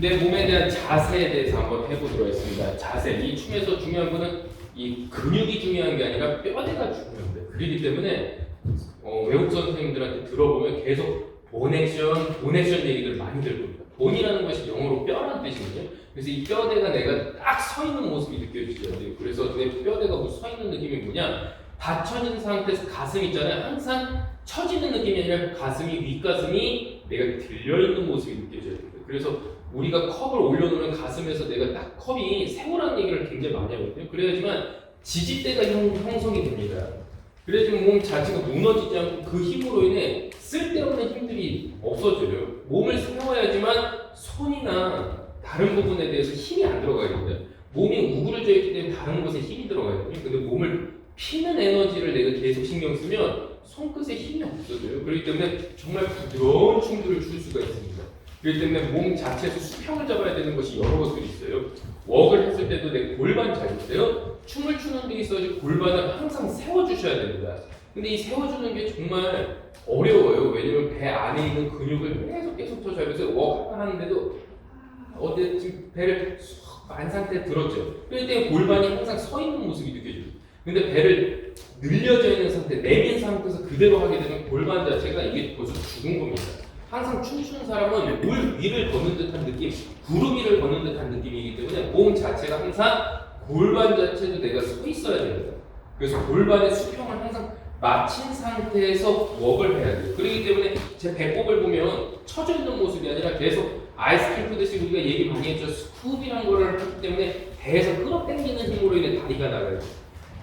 내 몸에 대한 자세에 대해서 한번 해보도록 하겠습니다. 자세. 이 춤에서 중요한 거는 이 근육이 중요한 게 아니라 뼈대가 중요합니다. 그렇기 때문에 어, 외국 선생님들한테 들어보면 계속 본액션, 본액션 얘기들 많이 들 겁니다. 본이라는 것이 영어로 뼈라는 뜻이거든요. 그래서 이 뼈대가 내가 딱 서 있는 모습이 느껴지죠. 그래서 내 뼈대가 뭐 서 있는 느낌이 뭐냐? 받쳐진 상태에서 가슴 있잖아요. 항상 처지는 느낌이 아니라 가슴이 윗가슴이 내가 들려 있는 모습이 느껴져야 됩니다. 그래서 우리가 컵을 올려놓으면 가슴에서 내가 딱 컵이 세우라는 얘기를 굉장히 많이 하거든요. 그래야지만 지지대가 형, 형성이 됩니다. 그래야지만 몸 자체가 무너지지 않고 그 힘으로 인해 쓸데없는 힘들이 없어져요. 몸을 세워야지만 손이나 다른 부분에 대해서 힘이 안 들어가야 됩니다. 몸이 우그러져 있기 때문에 다른 곳에 힘이 들어가야 돼요. 근데 몸을 피는 에너지를 내가 계속 신경 쓰면 손끝에 힘이 없어져요. 그렇기 때문에 정말 부드러운 춤들을 출 수가 있습니다. 그렇기 때문에 몸 자체에서 수평을 잡아야 되는 것이 여러 것들이 있어요. 웍을 했을 때도 내 골반 잘 보세요. 춤을 추는 데 있어서 골반을 항상 세워주셔야 됩니다. 근데 이 세워주는 게 정말 어려워요. 왜냐면 배 안에 있는 근육을 계속 계속 쳐줘야면서 웍 하는데도 어때 지금 배를 쑥만 상태에 들었죠. 그렇기 때문에 골반이 항상 서 있는 모습이 느껴져요. 근데 배를 늘려져 있는 상태, 내민 상태에서 그대로 하게 되면 골반 자체가 이게 벌써 죽은 겁니다. 항상 춤추는 사람은 물 위를 걷는 듯한 느낌, 구름 위를 걷는 듯한 느낌이기 때문에 몸 자체가 항상 골반 자체도 내가 서 있어야 됩니다. 그래서 골반의 수평을 항상 맞춘 상태에서 웍을 해야 돼요. 그렇기 때문에 제 배꼽을 보면 처져 있는 모습이 아니라 계속 아이스크림 푸듯이 우리가 얘기 많이 했죠. 스쿱이라는 거를 하기 때문에 배에서 끌어당기는 힘으로 인해 다리가 나가요.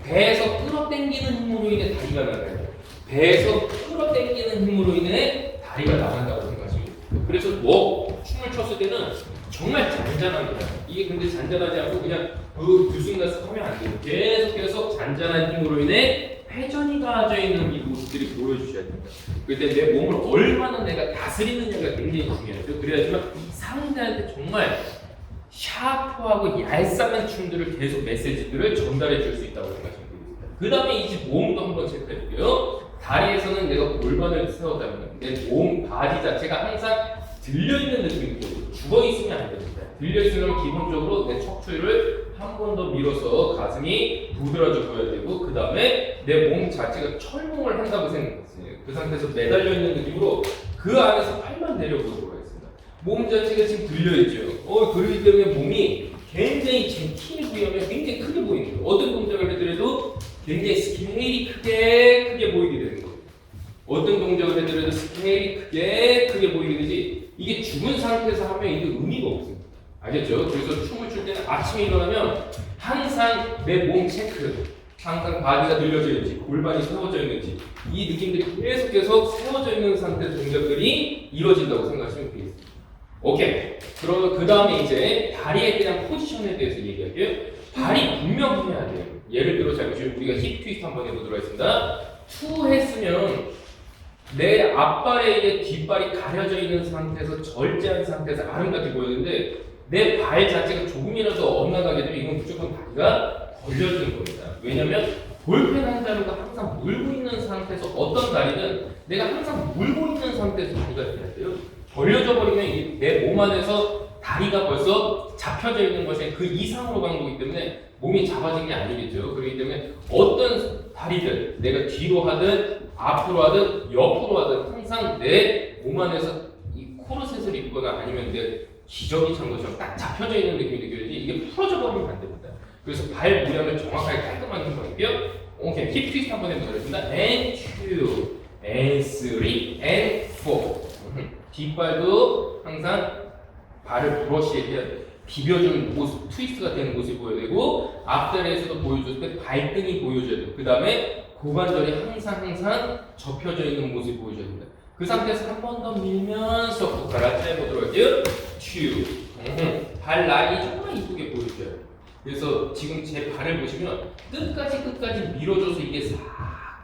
배에서 끌어당기는 힘으로 인해 다리가 나가요. 배에서 끌어당기는 힘으로 인해 다리가 나간다고 생각하시면 돼요. 그래서 뭐 춤을 췄을 때는 정말 잔잔합니다. 이게 근데 잔잔하지 않고 그냥 그 들쑥날쑥 하면 안 돼요. 계속 계속 잔잔한 힘으로 인해 회전이 가져 있는 이 모습들이 보여주셔야 됩니다. 그때 내 몸을 얼마나 내가 다스리느냐가 굉장히 중요하죠. 그래야지만 상대한테 정말 샤프하고 얄쌍한 춤들을 계속 메시지들을 전달해 줄 수 있다고 되겠습니다. 그 다음에 이제 몸도 한번 체크해 볼게요. 다리에서는 내가 골반을 세웠다면 내 몸, 바디 자체가 항상 들려있는 느낌이 들고 죽어 있으면 안 됩니다. 들려있으면 기본적으로 내 척추를 한 번 더 밀어서 가슴이 부드러져 보여야 되고 그 다음에 내 몸 자체가 철봉을 한다고 생각했어요. 그 상태에서 매달려 있는 느낌으로 그 안에서 팔만 내려보도록 하겠습니다. 몸 자체가 지금 들려있죠. 어, 그러기 때문에 몸이 굉장히 제 키에 비하면 굉장히 크게 거예요. 어떤 동작을 해더라도 굉장히 스케일이 크게 크게 보이게 되는 거예요. 어떤 동작을 해더라도 스케일이 크게 크게 보이게 되지 이게 죽은 상태에서 하면 이게 의미가 없습니다. 알겠죠? 그래서 춤을 출 때는 아침에 일어나면 항상 내 몸 체크 항상 바디가 늘려져 있는지 골반이 세워져 있는지 이 느낌들이 계속 계속 세워져 있는 상태 동작들이 이루어진다고 생각하시면 되겠습니다. 오케이. 그럼 그 다음에 이제 다리에 대한 포지션에 대해서 얘기할게요. 발이 분명해야 돼요. 예를 들어 자 보시면 우리가 힙 트위스트 한번 해보도록 하겠습니다. 투 했으면 내 앞발에 이제 뒷발이 가려져 있는 상태에서 절제한 상태에서 아름답게 보였는데 내 발 자체가 조금이라도 엇나가게 되면 이건 무조건 다리가 걸려지는 겁니다. 왜냐면 볼펜 한다는 거 항상 물고 있는 상태에서 어떤 다리는 내가 항상 물고 있는 상태에서 다리가 돼야 돼요. 벌려져 버리면 이내몸 안에서 다리가 벌써 잡혀져 있는 것이 그 이상으로 간 거기 때문에 몸이 잡아진 게 아니겠죠. 그렇기 때문에 어떤 다리들 내가 뒤로 하든 앞으로 하든 옆으로 하든 항상 내 몸 안에서 이 코르셋을 입거나 아니면 내 기저귀 찬 것처럼 딱 잡혀져 있는 느낌이 느껴지지 이게 풀어져 버리면 안 됩니다. 그래서 발 모양을 정확하게 깔끔하게 해볼게요. 오케이 힙 트위스트 한번 해보겠습니다. And two, and three, and four. 음, 뒷발도 항상 발을 브러쉬에. 비벼주는 모습, 트위스트가 되는 모습이 보여야 되고 앞다리에서도 보여줄 때 발등이 보여줘야 돼요. 그 다음에 고관절이 항상 항상 접혀져 있는 모습이 보여줘야 됩니다. 그 상태에서 한 번 더 밀면서 고가라지 해보도록 할게요. 튜. 음, 발 라인이 정말 이쁘게 보여줘요. 그래서 지금 제 발을 보시면 끝까지 끝까지 밀어줘서 이게 싹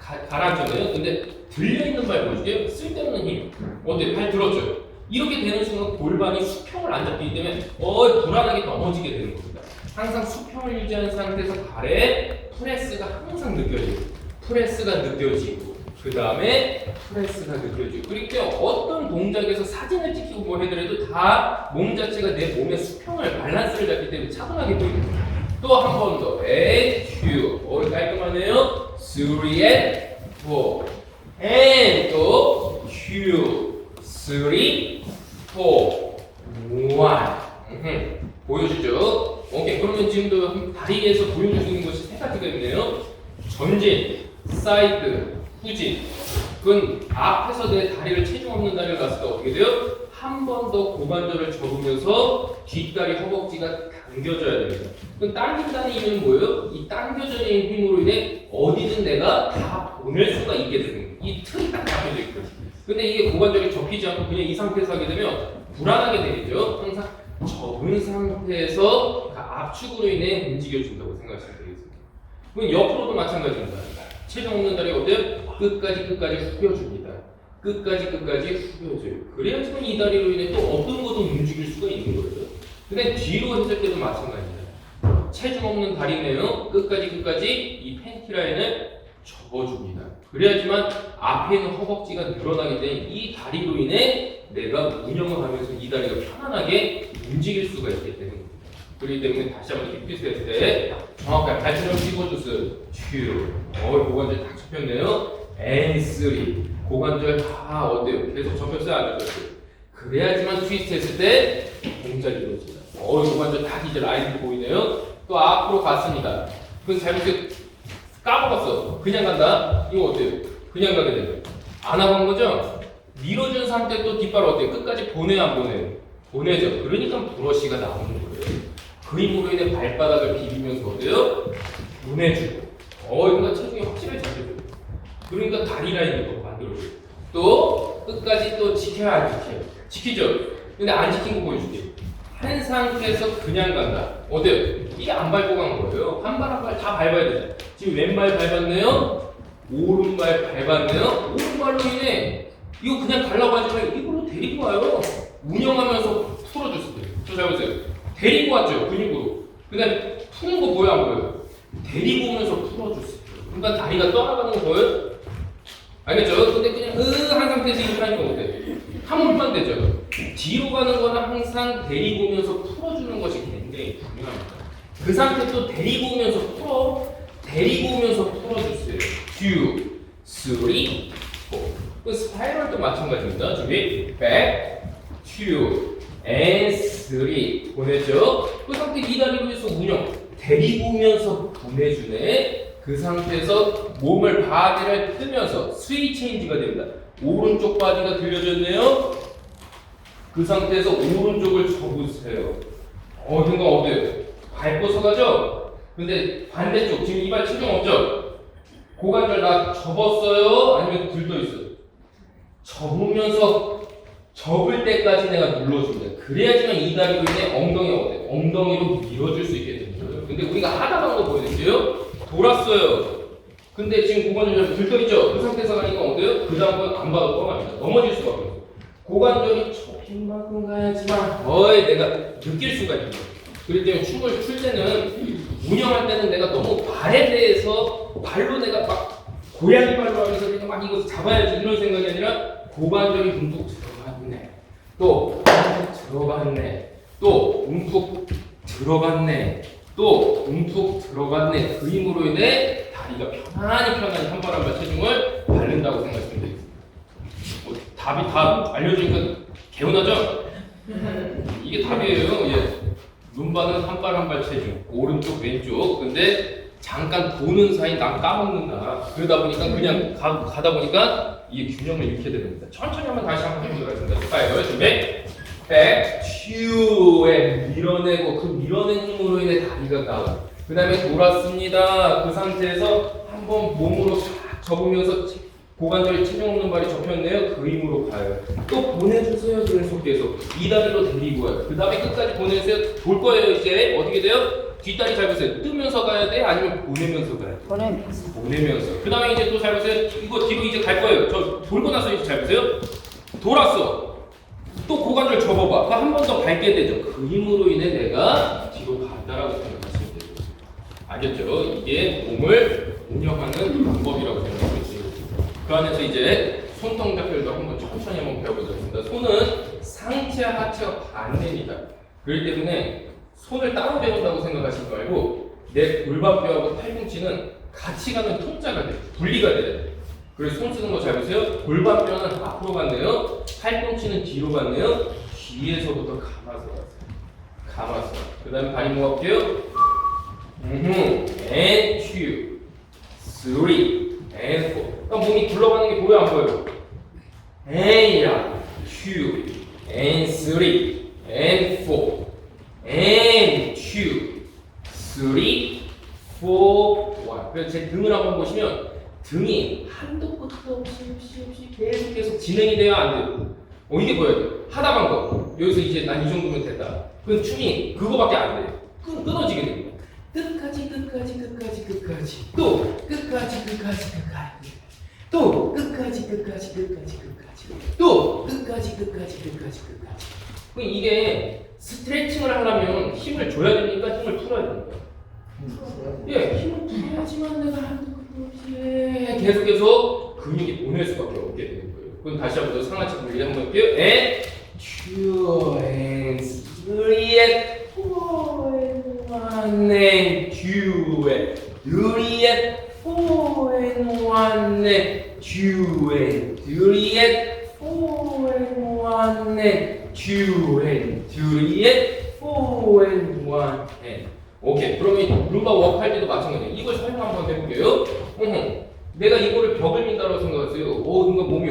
가- 가라앉잖아요. 근데 들려있는 발 보여줄게요. 쓸데없는 힘. 어때? 발 들었죠? 이렇게 되는 순간 골반이 수평을 안 잡기 때문에 어 불안하게 넘어지게 되는 겁니다. 항상 수평을 유지하는 상태에서 발에 프레스가 항상 느껴져요. 프레스가 느껴지고 그 다음에 프레스가 느껴지고 그렇게 어떤 동작에서 사진을 찍히고 뭐 해더라도 다 몸 자체가 내 몸의 수평을 밸런스를 잡기 때문에 차분하게 보입니다. 또 한 번 더. and Q. 어, 깔끔하네요. 3 and 4. and 또 Q. 3, 4, 1. 보여주죠. 오케이. 그러면 지금도 다리에서 있는 것이 세 가지가 있네요. 전진, 사이드, 후진. 그건 앞에서 내 다리를 체중 없는 다리를 갔을 때 어떻게 돼요? 한 번 더 고관절을 접으면서 뒷다리 허벅지가 당겨져야 됩니다. 그럼 당긴다는 의미는 뭐예요? 이 당겨져야 되는 힘으로 인해 어디든 내가 다 보낼 수가 있게 되는. 이 틀 근데 이게 고관절이 접히지 않고 그냥 이 상태에서 하게 되면 불안하게 되겠죠. 항상 접은 상태에서 그 압축으로 인해 움직여준다고 생각하시면 되겠습니다. 그럼 옆으로도 마찬가지입니다. 체중 없는 다리 어때요? 끝까지 끝까지 후겨줍니다. 끝까지 끝까지 후겨줘요. 그래야지만 이 다리로 인해 또 어떤 것도 움직일 수가 있는 거예요. 근데 뒤로 했을 때도 마찬가지입니다. 체중 없는 다리네요. 끝까지 끝까지 이 팬티 라인을 접어줍니다. 그래야지만 앞에 있는 허벅지가 늘어나기 때문에 이 다리로 인해 내가 운영을 하면서 이 다리가 편안하게 움직일 수가 되는 겁니다. 그렇기 때문에 다시 한번 리피트했을 때 정확하게 발전을 씹어주세요. 큐. 어, 고관절 딱 접혔네요. N3. 고관절 다 어때요? 계속 접혔어요? 안 접혔어요? 그래야지만 트위스트 했을 때 동작이 이루어진다. 어, 고관절 다 이제 라인이 보이네요. 또 앞으로 갔습니다. 그건 잘못해 까먹었어. 그냥 간다. 이거 어때요? 그냥 가게 되죠. 안 하고 한 거죠? 밀어준 상태 또 뒷발 어때요? 끝까지 보내요, 안 보내요? 보내죠. 그러니까 브러쉬가 나오는 거예요. 그 힘으로 인해 발바닥을 비비면서 어때요? 보내주고. 어, 이거 체중이 잡혀줘요. 그러니까 다리 라인을 또 만들어줘요. 또 끝까지 또 지켜야 안 지켜요? 지키죠. 근데 안 지킨 거 보여줄게요. 한 상태에서 그냥 간다. 어때요? 이게 안 밟고 간 거예요. 한 발 한 발 다 밟아야 되죠. 지금 왼발 밟았네요. 오른발 밟았네요. 오른발로 인해 이거 그냥 가려고 하지만 이걸로 데리고 와요. 운영하면서 풀어줬어요. 저 잘보세요. 데리고 왔죠. 근육으로. 근데 푸는 거 보여 안 보여요? 데리고 오면서 풀어줬어요. 그러니까 다리가 떠나가는 거 보여요? 알겠죠? 근데 그냥 으한 상태에서 이렇게 하니까 어때? 한 번만 되죠. 뒤로 가는 거는 항상 데리고 오면서 풀어주는 것이 굉장히 중요합니다. 그 상태 또 데리고 오면서 풀어, 데리고 오면서 풀어주세요. 2, 3, 4. 그 스파이럴도 마찬가지입니다. 준비, back, 2, and 3. 보내죠. 그 상태 해서 운영. 데리고 오면서 보내주네. 그 상태에서 몸을 바디를 뜨면서 스위 체인지가 됩니다. 오른쪽 바디가 들려졌네요. 그 상태에서 오른쪽을 접으세요. 어, 이거 어때요? 밟고 서 가죠? 근데 반대쪽, 지금 이발 체중 없죠? 고관절 나 접었어요? 아니면 들떠 있어요? 접으면서 접을 때까지 내가 눌러줍니다. 그래야지만 이 인해 엉덩이가 어때요? 엉덩이로 밀어줄 수 있게 되는 거예요. 근데 우리가 하다 거 보여드릴게요. 돌았어요. 근데 지금 고관절이 들떠 있죠? 그 상태에서 가니까 어때요? 그 다음번 안 봐도 뻔합니다. 넘어질 수가 없어요. 고관절이 접힌 만큼 가야지만 어이 내가 느낄 수가 있는 거예요. 그렇기 때문에 춤을 출 때는 운영할 때는 내가 너무 발에 대해서 발로 내가 막 고양이 발로 하면서 그냥 막 이거 잡아야지 이런 생각이 아니라 고관절이 움푹 들어갔네. 또 움푹 들어갔네. 또 움푹 들어갔네. 또 움푹 들어갔네. 그 힘으로 인해 다리가 편안히 편안히 한발한발 체중을 밟는다고 생각하시면 되겠습니다. 뭐 답이 다 알려주니까 개운하죠? 이게 답이에요. 예. 눈바는 한발 한 발 체중, 오른쪽 왼쪽. 근데 잠깐 보는 사이 난 까먹는다. 그러다 보니까 그냥 가, 가다 보니까 이게 균형을 잃게 되는 겁니다. 천천히 한번 다시 한번 해보도록 하겠습니다. 좋아요. 준비. 백, 슈에 밀어내고 그 밀어낸 힘으로 인해 다리가 나와. 그 다음에 돌았습니다. 그 상태에서 한번 몸으로 싹 접으면서 체- 고관절이 체중 없는 발이 접혔네요. 그 힘으로 가요. 또 보내주세요. 계속해서 이 다리로 데리고 와요. 그 다음에 끝까지 보내주세요. 돌 거예요. 이제 어떻게 돼요? 뒷다리 잘 보세요. 뜨면서 가야 돼? 아니면 보내면서 가야 돼? 보내면서 보내면서. 그 다음에 이제 또 잘 보세요. 이거 뒤로 이제 갈 거예요. 저 돌고 나서 이제 잘 보세요. 돌았어. 또 고관절 접어봐. 그 한 번 더 밟게 되죠. 그 힘으로 인해 내가 뒤로 간다라고 생각하시면 되죠. 알겠죠? 이게 몸을 운영하는 방법이라고 돼요. 그그 안에서 이제 손 동작들도 한번 천천히 한번 배워보겠습니다. 손은 상체 하체가 반대입니다. 그렇기 때문에 손을 따로 배운다고 생각하시지 말고 내 골반뼈하고 팔꿈치는 같이 가는 통짜가 돼. 분리가 돼. 그래서 손 쓰는 거 잘 보세요. 골반뼈는 앞으로 갔네요. 팔꿈치는 뒤로 갔네요. 뒤에서부터 감아서 가세요. 감아서. 그 다음에 발이 모아볼게요. 음, and two, three, and four. 그러니까 몸이 굴러가는 게 보여 안 two, and three, and four, and two, three, four, one. 그래서 제 등을 한번 보시면 등이 한도 끝도 없이 없이 없이 계속 계속 진행이 돼야 안 돼요. 어 이게 보여야 돼요. 하다 방법. 여기서 이제 난 이 정도면 됐다. 그럼 춤이 그거밖에 안 돼요. 끊, 끊어지게 됩니다. 끝까지 끝까지 끝까지 끝까지 또 끝까지 끝까지 끝까지 또 끝까지 끝까지 끝까지 끝까지 또 끝까지 끝까지 끝까지 끝까지 그 이게 스트레칭을 하려면 힘을 줘야 됩니까? 힘을 풀어야 됩니까? 예, 힘을 풀어야지만 내가 없이 예, 계속 계속 근육이 보낼 수밖에 없게 되는 거예요. 그럼 다시 한번 더 상하체 분리 한번 할게요. and two and three and four and one and two and three and four and one and two and three and four and one and two and three and four and one and 오케이 그러면 룸바 워크 할 때도 마찬가지예요 이걸 설명 한번 해볼게요 어허, 내가 이거를 벽을 민다고 생각하세요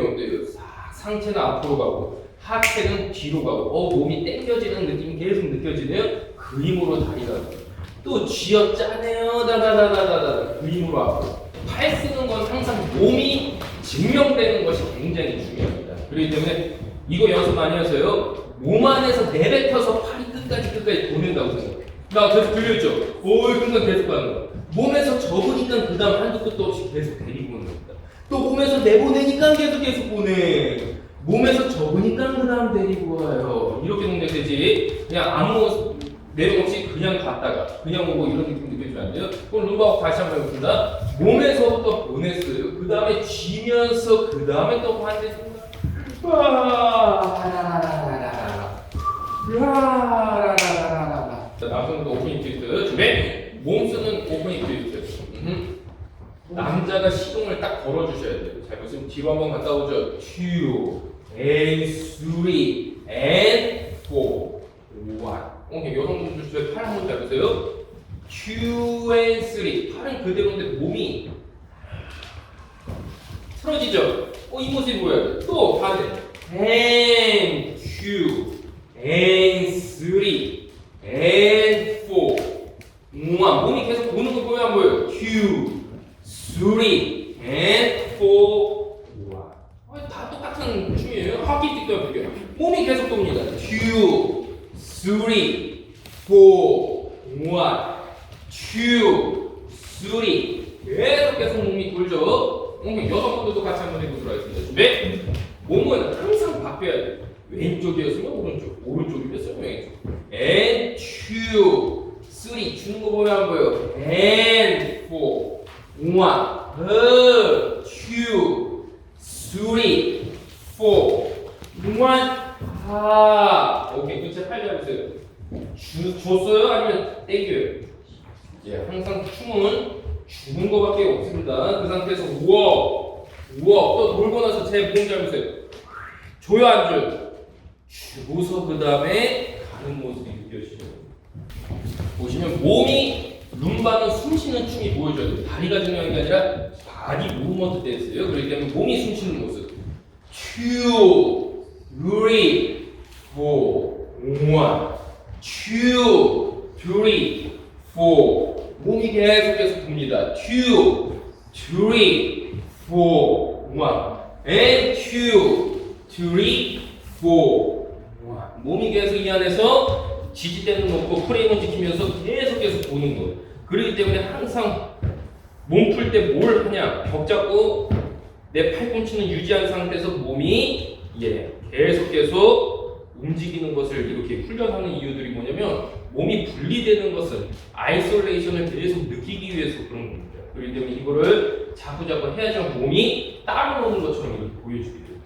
어때요 싹 상체는 앞으로 가고 하체는 뒤로 가고 어 몸이 당겨지는 느낌이 계속 느껴지네요 그 힘으로 다리가 또 쥐어 짜네요 다다다다다다 그 힘으로 앞으로 팔 쓰는 건 항상 몸이 증명되는 것이 굉장히 중요합니다 그렇기 때문에 이거 연습 많이 하세요 몸 안에서 내뱉어서 팔이 끝까지 끝까지 보낸다고 생각해요 나 계속 들렸죠? 오, 순간 계속 가는 거야. 몸에서 접으니까 그 다음 한도 끝도 없이 계속 데리고 오는 겁니다. 또 몸에서 내보내니까 계속 계속 보내. 몸에서 접으니까 그 다음 데리고 와요. 이렇게 동작되지. 그냥 아무 내용 없이 그냥 갔다가 그냥 오고 이런 느낌 느껴지면 안 돼요. 그럼 룸바워 다시 한번 해보겠습니다. 몸에서부터 보냈어요. 그 다음에 쥐면서 그 다음에 또 반대쪽. 라라라라라라. 라라라라라라. 자, 남성도 오프닝 트위스트 준비. 몸 쓰는 오프닝 트위스트. 음흠. 남자가 시동을 딱 걸어주셔야 돼요. 잘 보시면 뒤로 한번 갔다 오죠. two, and three, and four, one. 오케이, 여성분들 주변 팔 한번 잡으세요. two and three. 팔은 그대로인데 몸이 틀어지죠. 어, 이 모습이 뭐야? 또 반대. and two, and three, and four. 우와, 몸이 계속 보는 거 보면 안 보여요? Three, and. 우와. 아, 다 똑같은 춤이에요. 하키 띠도 비교해. 몸이 계속 돕니다. two, three. 계속 계속 몸이 돌죠. 오늘 여성분들도 같이 한번 해보도록 하겠습니다. 준비. 몸은 항상 바뀌어야 돼. 왼쪽이었으면 오른쪽, 오른쪽이었으면 왼쪽. and two, three 주는 거 보면 안 보여. and four, one, uh, two, three, four, one. 아, 오케이. 그제 팔 잡으세요. 주, 줬어요? 아니면 땡겨요? 예, 항상 춤은 주는 거밖에 없습니다. 그 상태에서 우와, 우와, 또 돌고 나서 제몸 잡으세요. 줘요, 안 줘요? 주고서 그 다음에 가는 모습이 느껴지죠. 보시면 몸이 룸바는 숨 쉬는 춤이 보여줘야 돼요. 다리가 중요한 게 아니라 바디 무브먼트 댄스예요. 그렇기 때문에 몸이 숨 쉬는 모습. two, three. 몸이 계속 계속 돕니다. two, three, four, one, and two. 몸이 계속 이 안에서 지지대는 놓고 프레임을 지키면서 계속 계속 보는 거. 그렇기 때문에 항상 몸 풀 때 뭘 하냐? 벽 잡고 내 팔꿈치는 유지한 상태에서 몸이 예 계속 계속 움직이는 것을 이렇게 훈련하는 이유들이 뭐냐면 몸이 분리되는 것을 아이솔레이션을 계속 느끼기 위해서 그런 겁니다. 그렇기 때문에 이거를 자꾸자꾸 해야지 몸이 따로 노는 것처럼 보여주게 돼요.